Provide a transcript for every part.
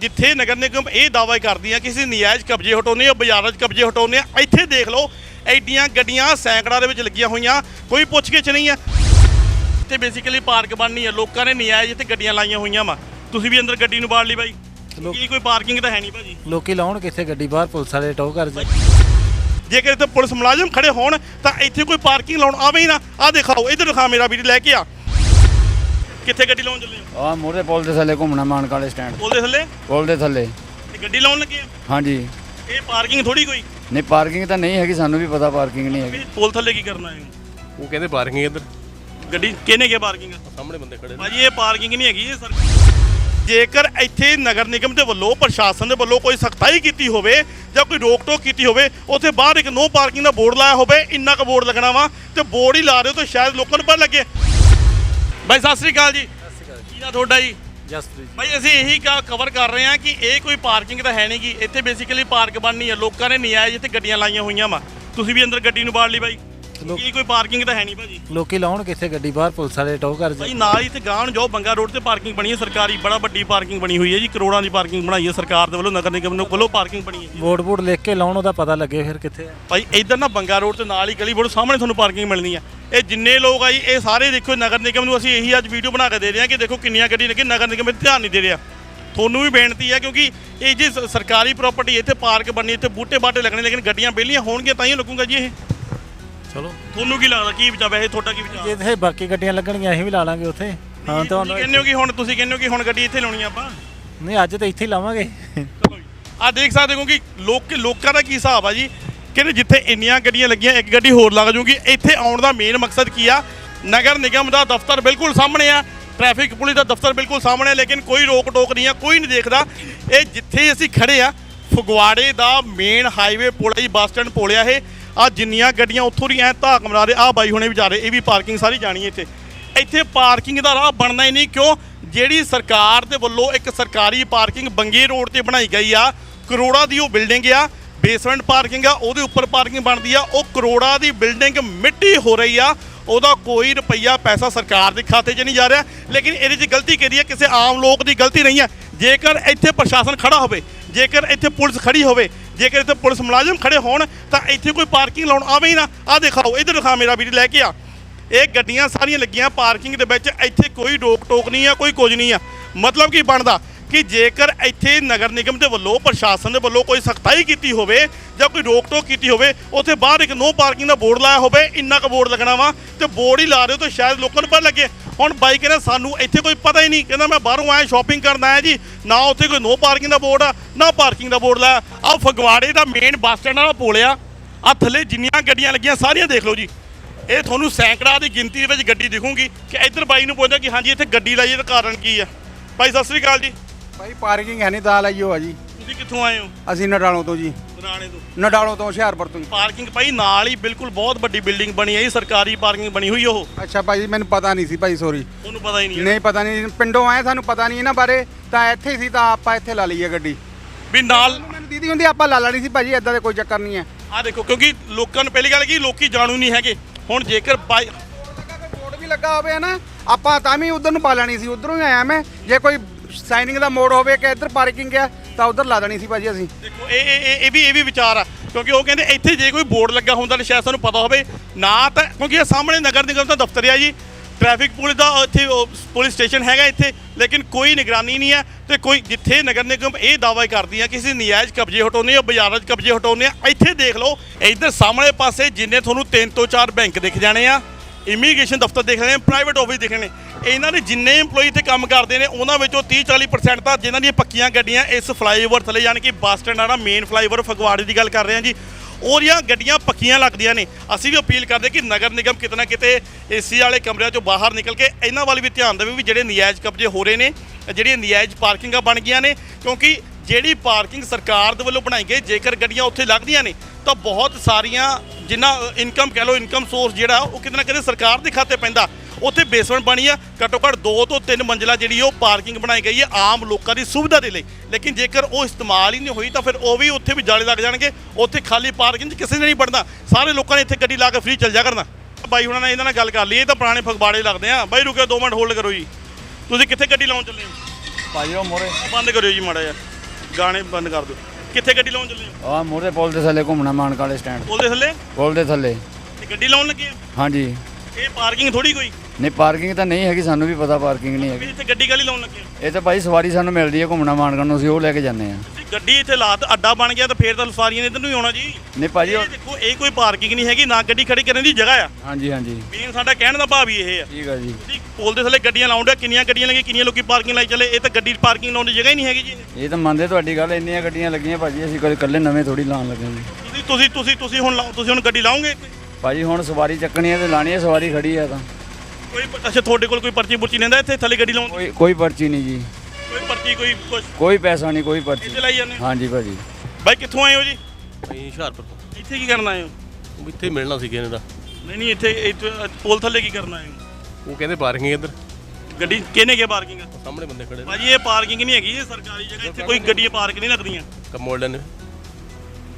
ਜਿੱਥੇ ਨਗਰ ਨਿਗਮ ਇਹ ਦਾਅਵਾ ਕਰਦੀ ਆ ਕਿ ਅਸੀਂ ਨਜਾਇਜ਼ ਕਬਜ਼ੇ ਹਟਾਉਂਦੇ ਆ ਬਾਜ਼ਾਰਾਂ 'ਚ ਕਬਜ਼ੇ ਹਟਾਉਂਦੇ ਆ ਇੱਥੇ ਦੇਖ ਲਓ ਐਡੀਆਂ ਗੱਡੀਆਂ ਸੈਂਕੜਾਂ ਦੇ ਵਿੱਚ ਲੱਗੀਆਂ ਹੋਈਆਂ ਕੋਈ ਪੁੱਛ ਗਿੱਛ ਨਹੀਂ ਆ ਤੇ ਬੇਸਿਕਲੀ ਪਾਰਕ ਬਣਨੀ ਆ ਲੋਕਾਂ ਨੇ ਨਜਾਇਜ਼ ਇੱਥੇ ਗੱਡੀਆਂ ਲਾਈਆਂ ਹੋਈਆਂ ਵਾ ਤੁਸੀਂ ਵੀ ਅੰਦਰ ਗੱਡੀ ਨੂੰ ਬਾੜ ਲਈ ਬਾਈ ਕੀ ਕੋਈ ਪਾਰਕਿੰਗ ਤਾਂ ਹੈ ਨਹੀਂ ਭਾਜੀ ਲੋਕੀ ਲਾਉਣ ਕਿੱਥੇ ਗੱਡੀ ਬਾਹਰ ਪੁਲਿਸ ਵਾਲੇ ਟੋ ਕਰ ਜਾ ਜੇਕਰ ਇੱਥੇ ਪੁਲਿਸ ਮੁਲਾਜ਼ਮ ਖੜੇ ਹੋਣ ਤਾਂ ਇੱਥੇ ਕੋਈ ਪਾਰਕਿੰਗ ਲਾਉਣ ਆਵੇ ਹੀ ਨਾ ਆ ਦਿਖਾਓ ਇੱਧਰ ਦਿਖਾ ਮੇਰਾ ਵੀਰ ਲੈ ਕੇ ਆ ਕਿੱਥੇ ਗੱਡੀ ਲਾਉਣ ਚੱਲੇ ਹੋ? ਆ ਮੂਹਰੇ ਪੁਲ ਦੇ ਥੱਲੇ ਘੁੰਮਣਾ ਮਾਨਕ ਵਾਲੇ ਸਟੈਂਡ ਪੁਲ ਦੇ ਥੱਲੇ? ਪੁਲ ਦੇ ਥੱਲੇ। ਤੇ ਗੱਡੀ ਲਾਉਣ ਲੱਗੇ ਆ? ਹਾਂਜੀ। ਇਹ ਪਾਰਕਿੰਗ ਥੋੜੀ ਕੋਈ? ਨਹੀਂ ਪਾਰਕਿੰਗ ਤਾਂ ਨਹੀਂ ਹੈਗੀ ਸਾਨੂੰ ਵੀ ਪਤਾ ਪਾਰਕਿੰਗ ਨਹੀਂ ਹੈਗੀ। ਵੀ ਪੁਲ ਥੱਲੇ ਕੀ ਕਰਨਾ ਹੈ? ਉਹ ਕਹਿੰਦੇ ਪਾਰਕਿੰਗ ਇੱਧਰ। ਗੱਡੀ ਕਿਹਨੇ ਗਿਆ ਪਾਰਕਿੰਗ? ਸਾਹਮਣੇ ਬੰਦੇ ਖੜੇ ਨੇ। ਭਾਜੀ ਇਹ ਪਾਰਕਿੰਗ ਨਹੀਂ ਹੈਗੀ ਇਹ ਸਰ ਜੇਕਰ ਇੱਥੇ ਨਗਰ ਨਿਗਮ ਦੇ ਵੱਲੋਂ ਪ੍ਰਸ਼ਾਸਨ ਦੇ ਵੱਲੋਂ ਕੋਈ ਸਖਤਾਈ ਕੀਤੀ ਹੋਵੇ ਜਾਂ ਕੋਈ ਰੋਕ ਟੋਕ ਕੀਤੀ ਹੋਵੇ ਉੱਥੇ ਬਾਹਰ ਇੱਕ ਨੋ ਪਾਰਕਿੰਗ ਦਾ ਬੋਰਡ ਲਾਇਆ ਹੋਵੇ ਇੰਨਾ ਕੁ ਬੋਰਡ ਲੱਗਣਾ ਵਾ ਤੇ ਬੋਰਡ ਹੀ ਲਾ ਰਹੇ ਹੋ ਤਾਂ ਸ਼ਾਇਦ ਲੋਕਾਂ ਨੂੰ ਪਤਾ ਲੱਗੇ। ਬਾਈ ਸਤਿ ਸ੍ਰੀ ਅਕਾਲ ਜੀ। ਸਤਿ ਸ੍ਰੀ ਅਕਾਲ ਕੀ ਨਾ ਤੁਹਾਡਾ ਜੀ? ਜਸਪ੍ਰੀਤ ਭਾਈ ਅਸੀਂ ਇਹੀ ਕਵਰ ਕਰ ਰਹੇ ਹਾਂ ਕਿ ਇਹ ਕੋਈ ਪਾਰਕਿੰਗ ਤਾਂ ਹੈ ਨਹੀਂਗੀ ਇੱਥੇ ਬੇਸਿਕਲੀ ਪਾਰਕ ਬਣਨੀ ਹੈ ਲੋਕਾਂ ਨੇ ਨਜਾਇਜ਼ ਇੱਥੇ ਗੱਡੀਆਂ ਲਾਈਆਂ ਹੋਈਆਂ ਵਾ। ਤੁਸੀਂ ਵੀ ਅੰਦਰ ਗੱਡੀ ਨੂੰ ਬਾੜ ਲਈ ਬਾਈ। ਲੋਕ- ਕੀ ਕੋਈ ਪਾਰਕਿੰਗ ਤਾਂ ਹੈ ਨਹੀਂ ਭਾਜੀ। ਲੋਕੀ ਲਾਉਣ ਕਿੱਥੇ ਗੱਡੀ ਬਾਹਰ ਪੁਲਿਸ ਵਾਲੇ ਟੋ ਕਰ ਜਾ ਨਾਲ ਹੀ ਤੇ ਗਾਣ ਜੋ ਬੰਗਾ ਰੋਡ ਤੇ ਪਾਰਕਿੰਗ ਬਣੀ ਹੈ ਸਰਕਾਰੀ ਬੜਾ ਵੱਡੀ ਪਾਰਕਿੰਗ ਬਣੀ ਹੋਈ ਹੈ ਜੀ ਕਰੋੜਾਂ ਦੀ ਪਾਰਕਿੰਗ ਬਣਾਈ ਹੈ ਸਰਕਾਰ ਦੇ ਵੱਲੋਂ ਨਗਰ ਨਿਗਮ ਦੇ ਵੱਲੋਂ ਪਾਰਕਿੰਗ ਬਣੀ ਹੈ ਜੀ। ਬੋਰਡ ਬੋਰਡ ਲਿਖ ਕੇ ਲਾਉਣ ਉਹਦਾ ਪਤਾ ਲੱਗੇ ਫਿਰ ਕਿੱਥੇ ਆ। ਭਾਈ ਇਧਰ ਨਾ ਬੰਗਾ ਰੋਡ ਤੇ ਨਾਲ ਹੀ ਗਲੀ ਬੋਰਡ ਸਾਹਮਣੇ ਤੁਹਾਨੂੰ ਪਾਰਕਿੰਗ ਮਿਲਣੀ ਹੈ। ਇਹ ਜਿੰਨੇ ਲੋਕ ਆਈ ਇਹ ਸਾਰੇ ਦੇਖੋ ਨਗਰ ਨਿਗਮ ਨੂੰ ਅਸੀਂ ਇਹੀ ਅੱਜ ਵੀਡੀਓ ਬਣਾ ਕੇ ਦੇ ਰਹੇ ਹਾਂ ਕਿ ਦੇਖੋ ਕਿੰਨੀਆਂ ਗੱਡੀ ਲੱਗੀ ਨਗਰ ਨਿਗਮ ਇਹ ਧਿਆਨ ਨਹੀਂ ਦੇ ਰਿਹਾ। ਤੁਹਾਨੂੰ ਵੀ ਬੇਨਤੀ ਹੈ ਕਿਉਂਕਿ ਇਹ ਜੀ ਸ- ਸਰਕਾਰੀ ਪ੍ਰਾਪਰਟੀ ਇੱਥੇ ਪਾਰਕ ਬਣਨੀ ਇੱਥੇ ਬੂਟੇ ਬਾਟੇ ਲੱਗਣੇ ਲੇਕਿਨ ਗੱਡੀਆਂ ਬੇਲੀਆਂ ਹੋਣਗੀਆਂ ਤਾਂ ਹੀ ਲੱਗੂਗਾ ਜੀ ਇਹ। ਚਲੋ। ਤੁਹਾਨੂੰ ਕੀ ਲੱਗਦਾ ਕੀ ਵਿਚਾਰ ਵੈਸੇ ਤੁਹਾਡਾ ਕੀ ਵਿਚਾਰ ਜੇ ਇੱਥੇ ਬਾਕੀ ਗੱਡੀਆਂ ਲੱਗਣਗੀਆਂ ਅਸੀਂ ਵੀ ਲਾ ਲਾਂਗੇ ਉੱਥੇ। ਹਾਂ ਤਾਂ ਤੁਸੀਂ ਕਹਿੰਦੇ ਹੋ ਕਿ ਹੁਣ ਤੁਸੀਂ ਕਹਿੰਦੇ ਹੋ ਕਿ ਹੁਣ ਗੱਡੀ ਇੱਥੇ ਲਾਉਣੀ ਆ ਆਪਾਂ? ਨਹੀਂ ਅੱਜ ਤਾਂ ਇੱਥੇ ਹੀ ਲਾਵਾਂਗੇ। ਆ ਦੇਖ ਸਕਦੇ ਹੋ ਕਿ ਲੋਕ ਲੋਕਾਂ ਦਾ ਕੀ ਹਿਸਾਬ ਆ ਜੀ? ਕਹਿੰਦੇ ਜਿੱਥੇ ਇੰਨੀਆਂ ਗੱਡੀਆਂ ਲੱਗੀਆਂ ਇੱਕ ਗੱਡੀ ਹੋਰ ਲੱਗ ਜੂਗੀ। ਇੱਥੇ ਆਉਣ ਦਾ ਮੇਨ ਮਕਸਦ ਕੀ ਆ? ਨਗਰ ਨਿਗਮ ਦਾ ਦਫ਼ਤਰ ਬਿਲਕੁਲ ਸਾਹਮਣੇ ਆ। ਟ੍ਰੈਫਿਕ ਪੁਲਿਸ ਦਾ ਦਫ਼ਤਰ ਬਿਲਕੁਲ ਸਾਹਮਣੇ ਆ ਲੇਕਿਨ ਕੋਈ ਰੋਕ ਟੋਕ ਨਹੀਂ ਆ ਕੋਈ ਨਹੀਂ ਦੇਖਦਾ। ਇਹ ਜਿੱਥੇ ਅਸੀਂ ਖੜੇ ਆ ਫਗਵਾੜੇ ਦਾ ਮੇਨ ਹਾਈਵੇ ਪੁਲ ਆ ਜੀ ਬੱਸ ਸਟੈਂਡ ਪੁਲ ਆ ਇਹ। ਆ ਜਿੰਨੀਆਂ ਗੱਡੀਆਂ ਉੱਥੋਂ ਦੀ ਐ ਧਾਕ ਮਰਾ ਰਹੇ ਆ ਬਾਈ ਹੁਣੇ ਵੀ ਜਾ ਰਹੇ ਇਹ ਵੀ ਪਾਰਕਿੰਗ ਸਾਰੀ ਜਾਣੀ ਹੈ ਇੱਥੇ। ਇੱਥੇ ਪਾਰਕਿੰਗ ਦਾ ਰਾਹ ਬਣਨਾ ਹੀ ਨਹੀਂ, ਕਿਉਂ? ਜਿਹੜੀ ਸਰਕਾਰ ਦੇ ਵੱਲੋਂ ਇੱਕ ਸਰਕਾਰੀ ਪਾਰਕਿੰਗ ਬੰਗੇ ਰੋਡ ਤੇ ਬਣਾਈ ਗਈ ਆ, ਕਰੋੜਾਂ ਦੀ ਉਹ ਬਿਲਡਿੰਗ ਆ ਬੇਸਮੈਂਟ ਪਾਰਕਿੰਗ ਆ, ਉਹਦੇ ਉੱਪਰ ਪਾਰਕਿੰਗ ਬਣਦੀ ਆ, ਉਹ ਕਰੋੜਾਂ ਦੀ ਬਿਲਡਿੰਗ ਮਿੱਟੀ ਹੋ ਰਹੀ ਆ, ਉਹਦਾ ਕੋਈ ਰੁਪਈਆ ਪੈਸਾ ਸਰਕਾਰ ਦੇ ਖਾਤੇ 'ਚ ਨਹੀਂ ਜਾ ਰਿਹਾ, ਲੇਕਿਨ ਇਹਦੇ 'ਚ ਗਲਤੀ ਕਿਹਦੀ ਹੈ ਕਿਸੇ ਆਮ ਲੋਕ ਦੀ ਗਲਤੀ ਨਹੀਂ ਹੈ ਜੇਕਰ ਇੱਥੇ ਪ੍ਰਸ਼ਾਸਨ ਖੜਾ ਹੋਵੇ, ਜੇਕਰ ਇੱਥੇ ਪੁਲਿਸ ਖੜੀ ਹੋਵੇ ਜੇਕਰ ਇੱਥੇ ਪੁਲਿਸ ਮੁਲਾਜ਼ਮ ਖੜੇ ਹੋਣ, ਤਾਂ ਇੱਥੇ ਕੋਈ ਪਾਰਕਿੰਗ ਲਾਉਣ ਆਵੇ ਹੀ ਨਾ। ਆ ਦਿਖਾਓ, ਇੱਧਰ ਦਿਖਾ ਮੇਰਾ ਵੀਰ ਲੈ ਕੇ ਆ। ਇਹ ਗੱਡੀਆਂ ਸਾਰੀਆਂ ਲੱਗੀਆਂ ਪਾਰਕਿੰਗ ਦੇ ਵਿੱਚ, ਇੱਥੇ ਕੋਈ ਰੋਕ ਟੋਕ ਨਹੀਂ ਆ, ਕੋਈ ਕੁਝ ਨਹੀਂ ਆ। ਮਤਲਬ ਕੀ ਬਣਦਾ ਕਿ ਜੇਕਰ ਇੱਥੇ ਨਗਰ ਨਿਗਮ ਦੇ ਵੱਲੋਂ, ਪ੍ਰਸ਼ਾਸਨ ਦੇ ਵੱਲੋਂ ਕੋਈ ਸਖਤਾਈ ਕੀਤੀ ਹੋਵੇ ਜਾਂ ਕੋਈ ਰੋਕ ਟੋਕ ਕੀਤੀ ਹੋਵੇ, ਉੱਥੇ ਬਾਹਰ ਇੱਕ ਨੋ ਪਾਰਕਿੰਗ ਦਾ ਬੋਰਡ ਲਾਇਆ ਹੋਵੇ, ਇੰਨਾ ਕੁ ਬੋਰਡ ਲੱਗਣਾ ਵਾ, ਤੇ ਬੋਰਡ ਹੀ ਲਾ ਰਹੇ ਹੋ ਤਾਂ ਸ਼ਾਇਦ ਲੋਕਾਂ ਨੂੰ ਪਤਾ ਲੱਗੇ। ਹੁਣ ਬਾਈ ਕਹਿੰਦਾ ਸਾਨੂੰ ਇੱਥੇ ਕੋਈ ਪਤਾ ਹੀ ਨਹੀਂ। ਕਹਿੰਦਾ ਮੈਂ ਬਾਹਰੋਂ ਆਇਆ ਸ਼ਾਪਿੰਗ ਕਰਨ ਆਇਆ ਜੀ। ਨਾ ਉੱਥੇ ਕੋਈ ਨੋ ਪਾਰਕਿੰਗ ਦਾ ਬੋਰਡ ਆ ਨਾ ਪਾਰਕਿੰਗ ਦਾ ਬੋਰਡ ਲਾਇਆ। ਆ ਫਗਵਾੜੇ ਦਾ ਮੇਨ ਬੱਸ ਸਟੈਂਡ ਵਾਲਾ ਪੁਲ ਆ। ਆ ਥੱਲੇ ਜਿੰਨੀਆਂ ਗੱਡੀਆਂ ਲੱਗੀਆਂ ਸਾਰੀਆਂ ਦੇਖ ਲਓ ਜੀ। ਇਹ ਤੁਹਾਨੂੰ ਸੈਂਕੜਾ ਦੀ ਗਿਣਤੀ ਦੇ ਵਿੱਚ ਗੱਡੀ ਦਿਖੂਗੀ ਕਿ ਇੱਧਰ ਬਾਈ ਨੂੰ ਪੁੱਛਦਾ ਕਿ ਹਾਂਜੀ ਇੱਥੇ ਗੱਡੀ ਲਾਈ ਇਹਦਾ ਕਾਰਨ ਕੀ ਆ? ਭਾਈ ਸਤਿ ਸ੍ਰੀ ਅਕਾਲ ਜੀ। ਭਾਈ ਪਾਰਕਿੰਗ ਹੈ ਨਹੀਂ ਤਾਂ ਲਾਈਓ ਆ ਜੀ। ਤੁਸੀਂ ਕਿੱਥੋਂ ਆਏ ਹੋ? ਅਸੀਂ ਨਡਾਲੋਂ ਤੋਂ ਜੀ। ਤੋਂ ਨਡਾਲੋਂ ਤੋਂ ਹੁਸ਼ਿਆਰਪੁਰ ਤੋਂ ਜੀ। ਪਾਰਕਿੰਗ ਭਾਈ ਨਾਲ ਹੀ ਬਿਲਕੁਲ ਬਹੁਤ ਵੱਡੀ ਬਿਲਡਿੰਗ ਬਣੀ ਹੈ ਜੀ ਸਰਕਾਰੀ ਪਾਰਕਿੰਗ ਬਣੀ ਹੋਈ ਉਹ ਅੱਛਾ ਭਾਈ ਮੈਨੂੰ ਪਤਾ ਨਹੀਂ ਸੀ ਭਾਈ ਸੋਰੀ ਤੁਹਾਨੂੰ ਪਤਾ ਹੀ ਨਹੀਂ ਹੈ ਨਹੀਂ ਪਤਾ ਨਹੀਂ ਪਿੰਡੋਂ ਆਏ ਸਾਨੂੰ ਪਤਾ ਨਹੀਂ ਇਹਨਾਂ ਬਾਰੇ ਤਾਂ ਇੱਥੇ ਹੀ ਸੀ ਤਾਂ ਆਪਾਂ ਇੱਥੇ ਲਾ ਲਈਏ ਗੱਡੀ ਵੀ ਨਾਲ ਮੈਨੂੰ ਦੀਦੀ ਹੁੰਦੀ ਆਪਾਂ ਲਾ ਲੈਣੀ ਸੀ ਭਾਜੀ ਇਦਾਂ ਦੇ ਕੋਈ ਚੱਕਰ ਨਹੀਂ ਹੈ ਆ ਦੇਖੋ ਕਿਉਂਕਿ ਲੋਕਾਂ ਨੂੰ ਪਹਿਲੀ ਗੱਲ ਕੀ ਲੋਕੀ ਜਾਣੂ ਨਹੀਂ ਹੈਗੇ ਹੁਣ ਜੇਕਰ ਬਾਈ ਬੋਰਡ ਵੀ ਲੱਗਾ ਹੋਵੇ ਨਾ ਆਪਾਂ ਤਾਂ ਵੀ ਉਧਰ ਨੂੰ ਪਾ ਲੈਣੀ ਸੀ ਉਧਰੋਂ ਹੀ ਆਇਆ ਮੈਂ ਜੇ ਕੋਈ ਸਾਈਨਿੰਗ ਦਾ ਮੋੜ ਹੋਵੇ ਕਿ ਇੱਧਰ ਪਾਰਕਿੰਗ ਹੈ ਤਾਂ ਉਧਰ ਲਾ ਦੇਣੀ ਸੀ ਭਾਜੀ ਅਸੀਂ। ਦੇਖੋ, ਇਹ ਇਹ ਇਹ- ਵੀ ਇਹ ਵੀ ਵਿਚਾਰ ਆ। ਕਿਉਂਕਿ ਉਹ ਕਹਿੰਦੇ ਇੱਥੇ ਜੇ ਕੋਈ ਬੋਰਡ ਲੱਗਾ ਹੁੰਦਾ ਤਾਂ ਸ਼ਾਇਦ ਸਾਨੂੰ ਪਤਾ ਹੋਵੇ। ਨਾ ਤਾਂ ਕਿਉਂਕਿ ਇਹ ਸਾਹਮਣੇ ਨਗਰ ਨਿਗਮ ਦਾ ਦਫ਼ਤਰ ਆ ਜੀ। ਟ੍ਰੈਫਿਕ ਪੁਲਿਸ ਦਾ ਇੱਥੇ ਉਹ ਪੁਲਿਸ ਸਟੇਸ਼ਨ ਹੈਗਾ ਇੱਥੇ, ਲੇਕਿਨ ਕੋਈ ਨਿਗਰਾਨੀ ਨਹੀਂ ਹੈ ਤੇ ਕੋਈ ਜਿੱਥੇ ਨਗਰ ਨਿਗਮ ਇਹ ਦਾਅਵਾ ਕਰਦੀ ਆ ਕਿ ਅਸੀਂ ਨਜਾਇਜ਼ ਕਬਜ਼ੇ ਹਟਾਉਂਦੇ ਆ ਬਾਜ਼ਾਰਾਂ 'ਚ ਕਬਜ਼ੇ ਹਟਾਉਂਦੇ ਆ ਇੱਥੇ ਦੇਖ ਲਓ, ਇੱਧਰ ਸਾਹਮਣੇ ਪਾਸੇ ਜਿੰਨੇ ਤੁਹਾਨੂੰ ਤਿੰਨ ਤੋਂ ਚਾਰ ਬੈਂਕ ਦਿਖ ਜਾਣੇ ਆ, ਇਮੀਗ੍ਰੇਸ਼ਨ ਦਫ਼ਤਰ ਦੇਖ ਲੈਣੇ ਪ੍ਰਾਈਵੇਟ ਆਫਿਸ ਦਿਖ ਰਹੇ ਇਹਨਾਂ ਦੇ ਜਿੰਨੇ EMPLOYE ਇੱਥੇ ਕੰਮ ਕਰਦੇ ਨੇ, ਉਹਨਾਂ ਵਿੱਚੋਂ 30 40% ਤਾਂ ਜਿਨ੍ਹਾਂ ਦੀਆਂ ਪੱਕੀਆਂ ਗੱਡੀਆਂ ਇਸ ਫਲਾਈਓਵਰ ਥੱਲੇ, ਯਾਨੀ ਕਿ ਬੱਸ ਸਟੈਂਡ ਵਾਲਾ ਮੇਨ ਫਲਾਈਓਵਰ ਫਗਵਾੜੇ ਦੀ ਗੱਲ ਕਰ ਰਹੇ ਹਾਂ ਜੀ ਉਹਦੀਆਂ ਗੱਡੀਆਂ ਪੱਕੀਆਂ ਲੱਗਦੀਆਂ ਨੇ, ਅਸੀਂ ਵੀ ਅਪੀਲ ਕਰਦੇ ਕਿ ਨਗਰ ਨਿਗਮ ਕਿਤੇ ਨਾ ਕਿਤੇ ਏਸੀ ਵਾਲੇ ਕਮਰਿਆਂ ਚੋਂ ਬਾਹਰ ਨਿਕਲ ਕੇ ਇਹਨਾਂ ਵੱਲ ਵੀ ਧਿਆਨ ਦੇਵੇ ਵੀ ਜਿਹੜੇ ਨਜਾਇਜ਼ ਕਬਜ਼ੇ ਹੋ ਰਹੇ ਨੇ, ਜਿਹੜੀਆਂ ਨਜਾਇਜ਼ ਪਾਰਕਿੰਗਾਂ ਬਣ ਗਈਆਂ ਨੇ, ਕਿਉਂਕਿ ਜਿਹੜੀ ਪਾਰਕਿੰਗ ਸਰਕਾਰ ਦੇ ਵੱਲੋਂ ਬਣਾਈ ਗਈ, ਜੇਕਰ ਗੱਡੀਆਂ ਉੱਥੇ ਲੱਗਦੀਆਂ ਨੇ, ਤਾਂ ਬਹੁਤ ਸਾਰੀਆਂ ਜਿੰਨਾ ਇਨਕਮ ਕਹਿ ਲਓ ਇਨਕਮ ਸੋਰਸ ਜਿਹੜਾ, ਉਹ ਕਿਤੇ ਨਾ ਕਿਤੇ ਸਰਕਾਰ ਦੇ ਖਾਤੇ ਪੈਂਦਾ। ਉੱਥੇ ਬੇਸਮੈਂਟ ਬਣੀ ਆ। ਘੱਟੋ ਘੱਟ 2 ਤੋਂ 3 ਮੰਜ਼ਲਾ ਜਿਹੜੀ ਉਹ ਪਾਰਕਿੰਗ ਬਣਾਈ ਗਈ ਹੈ ਆਮ ਲੋਕਾਂ ਦੀ ਸੁਵਿਧਾ ਦੇ ਲਈ। ਲੇਕਿਨ ਜੇਕਰ ਉਹ ਇਸਤੇਮਾਲ ਹੀ ਨਹੀਂ ਹੋਈ ਤਾਂ ਫਿਰ ਉਹ ਵੀ ਉੱਥੇ ਵੀ ਜਾਲੇ ਲੱਗ ਜਾਣਗੇ। ਉੱਥੇ ਖਾਲੀ ਪਾਰਕਿੰਗ 'ਚ ਕਿਸੇ ਨੇ ਨਹੀਂ ਵੜਨਾ। ਸਾਰੇ ਲੋਕਾਂ ਨੇ ਇੱਥੇ ਗੱਡੀ ਲਾ ਕੇ ਫ੍ਰੀ ਚੱਲ ਜਾ ਕਰਨਾ। ਬਾਈ ਹੁਣਾਂ ਨੇ ਇਹਨਾਂ ਨਾਲ ਗੱਲ ਕਰ ਲਈ ਇਹ ਤਾਂ ਪੁਰਾਣੇ ਫਗਵਾੜੇ ਲੱਗਦੇ ਆ। ਬਾਈ ਰੁਕਿਓ 2 ਮਿੰਟ ਹੋਲਡ ਕਰੋ ਜੀ। ਤੁਸੀਂ ਕਿੱਥੇ ਗੱਡੀ ਲਾਉਣ ਚੱਲੇ ਹੋ? ਭਾਜੀ ਉਹ ਮੋਰੇ। ਬੰਦ ਕਰਿਓ ਜੀ ਮਾੜਾ ਜਿਹਾ। ਗਾਣੇ ਬੰਦ ਕਰ ਦਿਓ। ਕਿੱਥੇ ਗੱਡੀ ਲਾਉਣ ਚੱਲੇ ਹੋ? ਆ ਮੋਰੇ ਪੁਲ ਦੇ ਥੱਲੇ ਘੁੰਮਣਾ ਮਾਨਕ ਵਾਲੇ ਸਟੈਂਡ ਪੁਲ ਦੇ ਥੱਲੇ? ਪੁਲ ਦੇ ਥੱਲੇ। ਤੇ ਗੱਡੀ ਲਾਉਣ ਲੱਗੇ ਆ? ਹਾਂਜੀ। ਇਹ ਪਾਰਕਿੰਗ ਥੋੜੀ ਕੋਈ? ਨਹੀਂ ਪਾਰਕਿੰਗ ਤਾਂ ਨਹੀਂ ਹੈਗੀ ਸਾਨੂੰ ਵੀ ਪਤਾ ਪਾਰਕਿੰਗ ਨਹੀਂ ਵੀ ਹੈਗੀ। ਇੱਥੇ ਗੱਡੀ ਕਾਲੀ ਲਾਉਣ ਲੱਗੇ ਇਹ ਤਾਂ ਭਾਈ ਸਵਾਰੀ ਸਾਨੂੰ ਮਿਲਦੀ ਹੈ ਘੁੰਮਣਾ ਮਾਨਕ ਨੂੰ ਅਸੀਂ ਉਹ ਲੈ ਕੇ ਜਾਂਦੇ ਆ ਤੁਸੀਂ ਗੱਡੀ ਇੱਥੇ ਲਾਤ ਅੱਡਾ ਬਣ ਗਿਆ ਤਾਂ ਫੇਰ ਤਾਂ ਸਵਾਰੀਆਂ ਨੇ ਇੱਧਰ ਨੂੰ ਹੀ ਆਉਣਾ ਜੀ। ਨਹੀਂ ਭਾਜੀ ਉਹ- ਇਹ ਦੇਖੋ ਇਹ ਕੋਈ ਪਾਰਕਿੰਗ ਨਹੀਂ ਹੈਗੀ ਨਾ ਗੱਡੀ ਖੜੀ ਕਰਨ ਦੀ ਜਗ੍ਹਾ ਆ। ਹਾਂਜੀ ਹਾਂਜੀ। ਮੇਨ ਸਾਡਾ ਕਹਿਣ ਦਾ ਭਾਵ ਹੀ ਇਹ ਆ। ਠੀਕ ਆ ਜੀ। ਤੁਸੀਂ ਪੁਲ ਦੇ ਥੱਲੇ ਗੱਡੀਆਂ ਲਾਉਂਦੇ ਕਿੰਨੀਆਂ ਗੱਡੀਆਂ ਲੱਗੀਆਂ ਕਿੰਨੀਆਂ ਲੋਕੀ ਪਾਰਕਿੰਗ ਲਾਈ ਚੱਲੇ ਇਹ ਤਾਂ ਗੱਡੀ ਪਾਰਕਿੰਗ ਲਾਉਣ ਦੀ ਜਗ੍ਹਾ ਹੀ ਨਹੀਂ ਹੈਗੀ ਜੀ ਇਹ। ਤਾਂ ਮੰਨਦੇ ਤੁਹਾਡੀ ਗੱਲ ਇੰਨੀਆਂ ਗੱਡੀਆਂ ਲੱਗੀਆਂ ਭਾਜੀ ਅਸੀਂ ਕੋਈ ਇਕੱਲੇ ਨਵੇਂ ਥੋੜੀ ਲਾਉਣ ਲੱਗੇ ਜੀ। ਤੁਸੀਂ ਤੁਸੀਂ ਤੁਸੀਂ ਤੁਸੀਂ ਹੁਣ ਲਾਓ- ਤੁਸੀਂ ਹੁਣ ਗੱਡੀ ਲਾਓਗੇ ਭਾਜੀ ਹੁਣ ਸਵਾਰੀ ਚੱਕਣੀ ਹੈ ਤੇ ਲਾਣੀ ਹੈ ਸਵਾਰੀ ਖੜੀ ਹੈ ਤਾਂ। ਕੋਈ ਅੱਛਾ ਤੁਹਾਡੇ ਕੋਲ ਕੋਈ ਪਰਚੀ ਪੁਰਚੀ ਲੈਂਦਾ ਇੱਥੇ ਥੱਲੇ ਗੱਡੀ ਲਾਉਣ? ਦੀ? ਕੋਈ ਕੋਈ ਪਰਚੀ ਨਹੀਂ ਜੀ। ਕੋਈ ਪਰਚੀ ਕੋਈ ਕੁਛ? ਕੋਈ ਪੈਸਾ ਨਹੀਂ ਕੋਈ ਪਰਚੀ। ਇੱਥੇ ਲਾਈ ਜਾਂਦੇ ਹੋ? ਹਾਂਜੀ ਭਾਜੀ। ਬਾਈ ਕਿੱਥੋਂ ਆਏ ਹੋ ਜੀ? ਅਸੀਂ ਹੁਸ਼ਿਆਰਪੁਰ ਤੋਂ। ਇੱਥੇ ਕੀ ਕਰਨ ਆਏ ਹੋ? ਉਹ ਇੱਥੇ ਮਿਲਣਾ ਸੀ ਕਿਸੇ ਦਾ। ਨਹੀਂ ਨਹੀਂ ਇੱਥੇ ਇੱਥੇ ਪੁਲ ਥੱਲੇ ਕੀ ਕਰਨ ਆਏ ਹੋ? ਉਹ ਕਹਿੰਦੇ ਪਾਰਕਿੰਗ ਇੱਧਰ। ਗੱਡੀ ਕਿਹਨੇ ਗਿਆ ਪਾਰਕਿੰਗ? ਸਾਹਮਣੇ ਬੰਦੇ ਖੜੇ ਨੇ। ਭਾਜੀ ਇਹ ਪਾਰਕਿੰਗ ਨਹੀਂ ਹੈਗੀ ਇਹ ਸਰਕਾਰੀ ਜਗ੍ਹਾ ਇੱਥੇ ਕੋਈ ਗੱਡੀਆਂ ਪਾਰਕ ਨਹੀਂ ਲੱਗਦੀਆਂ। ਕਮੋਲਡਨ ਨੇ।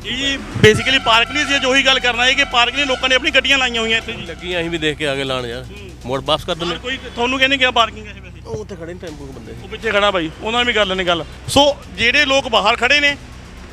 ਇਹ ਬੇਸਿਕਲੀ ਪਾਰਕ ਨਹੀਂ ਸੀ ਜੋ ਉਹੀ ਗੱਲ ਕਰਨਾ ਹੈ ਕਿ ਪਾਰਕ ਨਹੀਂ ਲੋਕਾਂ ਨੇ ਆਪਣੀ ਗੱਡੀਆਂ ਲਾਈਆਂ ਹੋਈਆਂ ਇੱਥੇ ਜੀ। ਲੱਗੀਆਂ ਅਸੀਂ ਵੀ ਦੇਖ ਕੇ ਆ ਗਏ ਲਾਣ ਯਾਰ। ਮੋੜ ਵਾਪਸ ਕਰ ਦਿੰਦੇ। ਕੋਈ ਤੁਹਾਨੂੰ ਕਹਿੰਦੇ ਗਿਆ ਪਾਰਕਿੰਗ ਹੈ ਵੈਸੇ। ਉਹ ਉੱਥੇ ਖੜੇ ਨੇ ਟੈਂਪੂ ਬੰਦੇ। ਉਹ ਪਿੱਛੇ ਖੜਾ ਬਾਈ ਉਹਨਾਂ ਨਾਲ ਵੀ ਗੱਲ ਨਹੀਂ ਗੱਲ। ਸੋ ਜਿਹੜੇ ਲੋਕ ਬਾਹਰ ਖੜੇ ਨੇ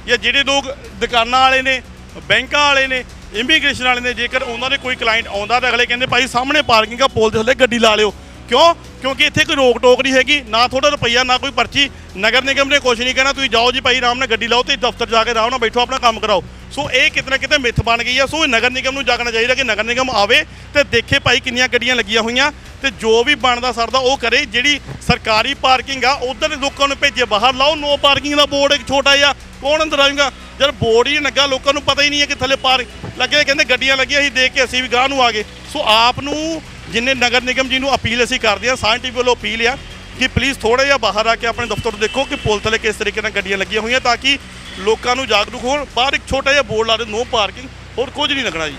ਜਾਂ ਜਿਹੜੇ ਲੋਕ ਦੁਕਾਨਾਂ ਵਾਲੇ ਨੇ ਬੈਂਕਾਂ ਵਾਲੇ ਨੇ ਇਮੀਗ੍ਰੇਸ਼ਨ ਵਾਲੇ ਨੇ ਜੇਕਰ ਉਹਨਾਂ ਦੇ ਕੋਈ ਕਲਾਇੰਟ ਆਉਂਦਾ ਤਾਂ ਅਗਲੇ ਕਹਿੰਦੇ ਭਾਈ ਸਾਹਮਣੇ ਪਾਰਕਿੰਗ ਆ ਪੁਲ ਦੇ ਥੱਲੇ ਗੱਡੀ ਲਾ ਲਿਓ। ਕਿਉਂ? ਕਿਉਂਕਿ ਇੱਥੇ ਕੋਈ ਰੋਕ ਟੋਕ ਨਹੀਂ ਹੈਗੀ, ਨਾ ਥੋੜਾ ਰੁਪਈਆ, ਨਾ ਕੋਈ ਪਰਚੀ। ਨਗਰ ਨਿਗਮ ਨੇ ਕੁਛ ਨਹੀਂ ਕਹਿਣਾ, ਤੁਸੀਂ ਜਾਓ ਜੀ ਭਾਈ, ਆਰਾਮ ਨਾਲ ਗੱਡੀ ਲਾਓ ਤੇ ਦਫ਼ਤਰ ਜਾ ਕੇ ਆਰਾਮ ਨਾਲ ਬੈਠੋ, ਆਪਣਾ ਕੰਮ ਕਰਾਓ। ਸੋ ਇਹ ਕਿਤੇ ਨਾ ਕਿਤੇ ਮਿੱਥ ਬਣ ਗਈ ਆ। ਸੋ ਇਹ ਨਗਰ ਨਿਗਮ ਨੂੰ ਜਾਗਣਾ ਚਾਹੀਦਾ ਕਿ ਨਗਰ ਨਿਗਮ ਆਵੇ ਤੇ ਦੇਖੇ ਭਾਈ ਕਿੰਨੀਆਂ ਗੱਡੀਆਂ ਲੱਗੀਆਂ ਹੋਈਆਂ ਤੇ ਜੋ ਵੀ ਬਣਦਾ ਸਰਦਾ ਉਹ ਕਰੇ। ਜਿਹੜੀ ਸਰਕਾਰੀ ਪਾਰਕਿੰਗ ਆ, ਉਧਰ ਲੋਕਾਂ ਨੂੰ ਭੇਜੇ ਬਾਹਰ। ਲਾਓ, ਨੋ ਪਾਰਕਿੰਗ ਦਾ ਬੋਰਡ ਇੱਕ ਛੋਟਾ ਜਿਹਾ, ਕੌਣ ਅੰਦਰ ਆਏਗਾ? ਜਦ ਬੋਰਡ ਹੀ ਲੱਗਾ, ਲੋਕਾਂ ਨੂੰ ਪਤਾ ਹੀ ਨਹੀਂ ਹੈ ਕਿ ਥੱਲੇ ਪਾਰਕ ਲੱਗੇ, ਕਹਿੰਦੇ ਗੱਡੀਆਂ ਲੱਗੀਆਂ, ਅਸੀਂ ਦੇਖ ਕੇ ਅਸੀਂ ਵੀ ਗਾਹ ਨੂੰ ਆ ਗਏ। ਸੋ ਆਪ ਨੂੰ ਜਿੰਨੇ ਨਗਰ ਨਿਗਮ ਜੀ ਨੂੰ ਅਪੀਲ ਅਸੀਂ ਕਰਦੇ ਹਾਂ ਸਾਇੰਟਿਫਿਕ ਵੱਲੋਂ ਅਪੀਲ ਆ ਕਿ ਪਲੀਜ਼ ਥੋੜਾ ਜਿਹਾ ਬਾਹਰ ਆ ਕੇ ਆਪਣੇ ਦਫ਼ਤਰ ਦੇਖੋ ਕਿ ਪੁਲ ਥੱਲੇ ਕਿਸ ਤਰੀਕੇ ਨਾਲ ਗੱਡੀਆਂ ਲੱਗੀਆਂ ਹੋਈਆਂ ਤਾਂ ਕਿ ਲੋਕਾਂ ਨੂੰ ਜਾਗਰੂਕ ਹੋਣ। ਬਾਹਰ ਇੱਕ ਛੋਟਾ ਜਿਹਾ ਬੋਰਡ ਲਾ ਦੇ ਨੋ ਪਾਰਕਿੰਗ ਹੋਰ ਕੁਝ ਨਹੀਂ ਲੱਗਣਾ ਜੀ।